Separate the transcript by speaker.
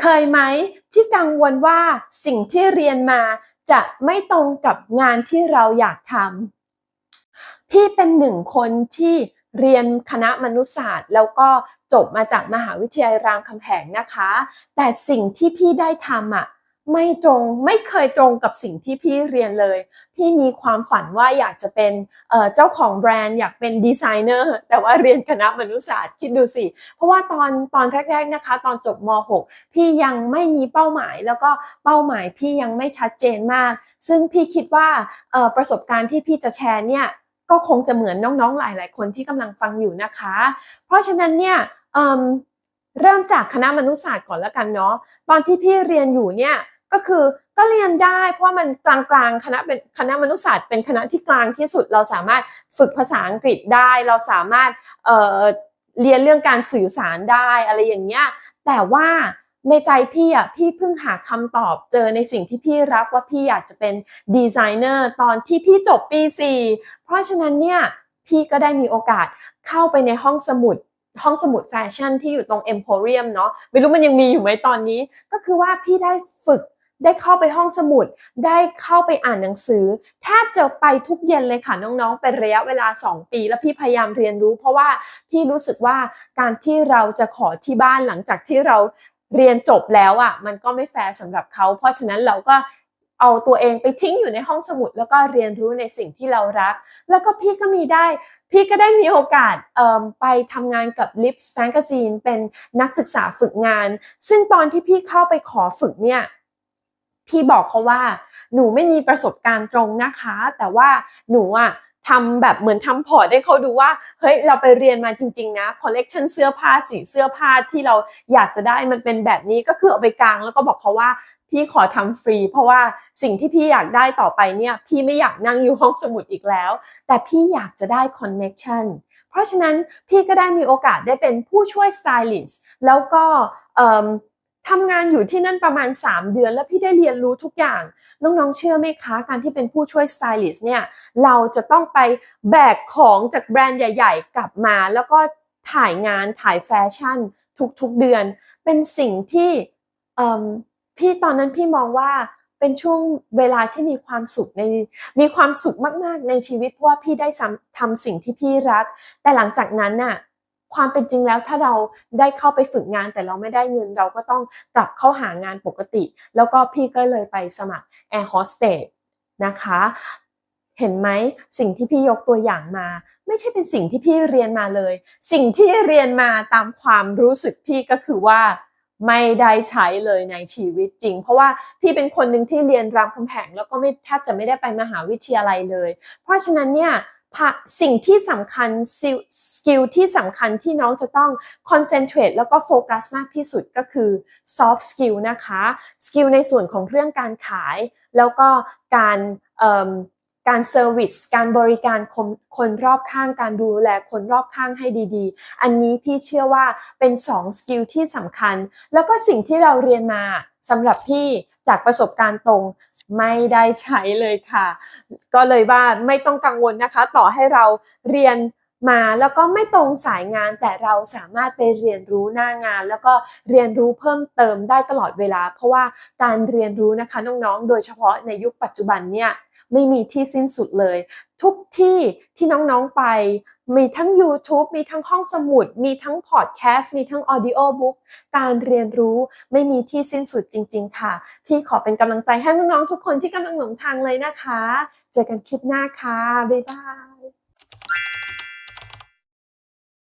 Speaker 1: เคยไหมที่กังวลว่าสิ่งที่เรียนมาจะไม่ตรงกับงานที่เราอยากทำพี่เป็นหนึ่งคนที่เรียนคณะมนุษยศาสตร์ แล้วก็จบมาจากมหาวิทยาลัยรามคำแหงนะคะ แต่สิ่งที่พี่ได้ทำอะ ไม่ตรงไม่เคยตรงกับสิ่งที่พี่เรียนเลย พี่มีความฝันว่าอยากจะเป็นเจ้าของแบรนด์อยากเป็นดีไซเนอร์แต่ว่าเรียนคณะมนุษยศาสตร์คิดดูสิ เพราะว่าตอนตอนแรกๆนะคะ ตอนจบม .6 พี่ยังไม่มีเป้าหมาย แล้วก็เป้าหมายพี่ยังไม่ชัดเจนมาก ซึ่งพี่คิดว่าประสบการณ์ที่พี่จะแชร์เนี่ยก็คงจะเหมือนน้องๆหลาย ๆ คนที่กำลังฟังอยู่นะคะ เพราะฉะนั้นเนี่ยเริ่มจากคณะมนุษยศาสตร์ก่อนแล้วกันเนาะตอนที่พี่เรียนอยู่เนี่ย ก็คือก็เรียนได้เพราะมันกลางๆคณะเป็นคณะมนุษยศาสตร์เป็นคณะที่กลางที่สุด เราสามารถฝึกภาษาอังกฤษได้ เราสามารถเเรียนเรื่องการสื่อสารได้อะไรอย่างเงี้ยแต่ว่าในใจพี่อะพี่เพิ่งหาคำตอบเจอในสิ่งที่พี่รักว่าพี่อยากจะเป็นดีไซเนอร์ตอนที่พี่จบปี 4 เพราะฉะนั้นเนี่ยพี่ก็ได้มีโอกาสเข้าไปในห้องสมุดห้องสมุดแฟชั่นที่อยู่ตรงเอ็มโพเรียมเนาะไม่รู้มันยังมีอยู่ไหมตอนนี้ ก็คือว่าพี่ได้ฝึก ได้เข้าไปห้องสมุด ได้เข้าไปอ่านหนังสือแทบจะไปทุกเย็นเลยค่ะน้องๆ เป็นระยะเวลา 2 ปี แล้วพี่พยายามเรียนรู้ เพราะว่าพี่รู้สึกว่าการที่เราจะขอที่บ้านหลังจากที่เราเรียนจบแล้วอะ่ะมันก็ไม่แฟร์สำหรับเขา เพราะฉะนั้นเราก็เอาตัวเองไปทิ้งอยู่ในห้องสมุด แล้วก็เรียนรู้ในสิ่งที่เรารัก แล้วก็พี่ก็มีได้ พี่ก็ได้มีโอกาสไปทำงานกับ Lips Magazine เป็นนักศึกษาฝึกงาน ซึ่งตอนที่พี่เข้าไปขอฝึกเนี่ย พี่บอกเขาว่า หนูไม่มีประสบการณ์ตรงนะคะ แต่ว่าหนูอะทำแบบเหมือนทำพอร์ตให้เขาดูว่า เฮ้ย เราไปเรียนมาจริง ๆ นะคอลเลกชันเสื้อผ้าสีเสื้อผ้าที่เราอยากจะได้มันเป็นแบบนี้ก็คือเอาไปกลางแล้วก็บอกเขาว่าพี่ขอทำฟรี เพราะว่าสิ่งที่พี่อยากได้ต่อไปเนี่ยพี่ไม่อยากนั่งอยู่ห้องสมุดอีกแล้ว แต่พี่อยากจะได้คอนเน็ชันเพราะฉะนั้นพี่ก็ได้มีโอกาสได้เป็นผู้ช่วยสไตลิสต์แล้วก็ ทำงานอยู่ที่นั่นประมาณ 3 เดือน แล้วพี่ได้เรียนรู้ทุกอย่าง น้องๆ เชื่อไหมคะ การที่เป็นผู้ช่วยสไตลิสต์เนี่ย เราจะต้องไปแบกของจากแบรนด์ใหญ่ ๆ กลับมา แล้วก็ถ่ายงานถ่ายแฟชั่นทุกๆ เดือน เป็นสิ่งที่พี่ตอนนั้นพี่มองว่าเป็นช่วงเวลาที่มีความสุขในมีความสุขมากๆในชีวิตเพราะว่าพี่ได้ทำสิ่งที่พี่รัก แต่หลังจากนั้นน่ะ ความเป็นจริงแล้วถ้าเราได้เข้าไปฝึกงานแต่เราไม่ได้เงินเราก็ต้องกลับเข้าหางานปกติ แล้วก็พี่ก็เลยไปสมัครแอร์โฮสเตสนะคะเห็นไหมสิ่งที่พี่ยกตัวอย่างมา ไม่ใช่เป็นสิ่งที่พี่เรียนมาเลย สิ่งที่เรียนมาตามความรู้สึกพี่ก็คือว่าไม่ได้ใช้เลยในชีวิตจริง เพราะว่าพี่เป็นคนหนึ่งที่เรียนรามคำแหงแล้วก็ไม่แทบจะไม่ได้ไปมหาวิทยาลัยเลย เพราะฉะนั้นเนี่ย สิ่งที่สำคัญสกิลที่สำคัญที่น้องจะต้องคอนเซนเทรตแล้วก็โฟกัสมากที่สุดก็คือ soft skill นะคะสกิลในส่วนของเรื่องการขาย แล้วก็การการเซอร์วิสการบริการคนคนรอบข้างการดูแลคนรอบข้างให้ดีๆ อันนี้พี่เชื่อว่าเป็น2สกิลที่สำคัญ แล้วก็สิ่งที่เราเรียนมาสำหรับพี่ จากประสบการณ์ตรงไม่ได้ใช้เลยค่ะ ก็เลยว่าไม่ต้องกังวลนะคะ ต่อให้เราเรียนมาแล้วก็ไม่ตรงสายงานแต่เราสามารถไปเรียนรู้หน้างาน แล้วก็เรียนรู้เพิ่มเติมได้ตลอดเวลา เพราะว่าการเรียนรู้นะคะน้องๆ โดยเฉพาะในยุคปัจจุบันเนี่ยไม่มีที่สิ้นสุดเลย ทุกที่ที่น้องๆไป มีทั้ง YouTube มีทั้งห้องสมุด มีทั้งพอดแคสต์ มีทั้งออดิโอบุ๊กการเรียนรู้ไม่มีที่สิ้นสุดจริง ๆ ค่ะ พี่ขอเป็นกำลังใจให้น้องๆทุกคนที่กำลังหลงทางเลยนะคะ เจอกันคลิปหน้าค่ะ บ๊ายบาย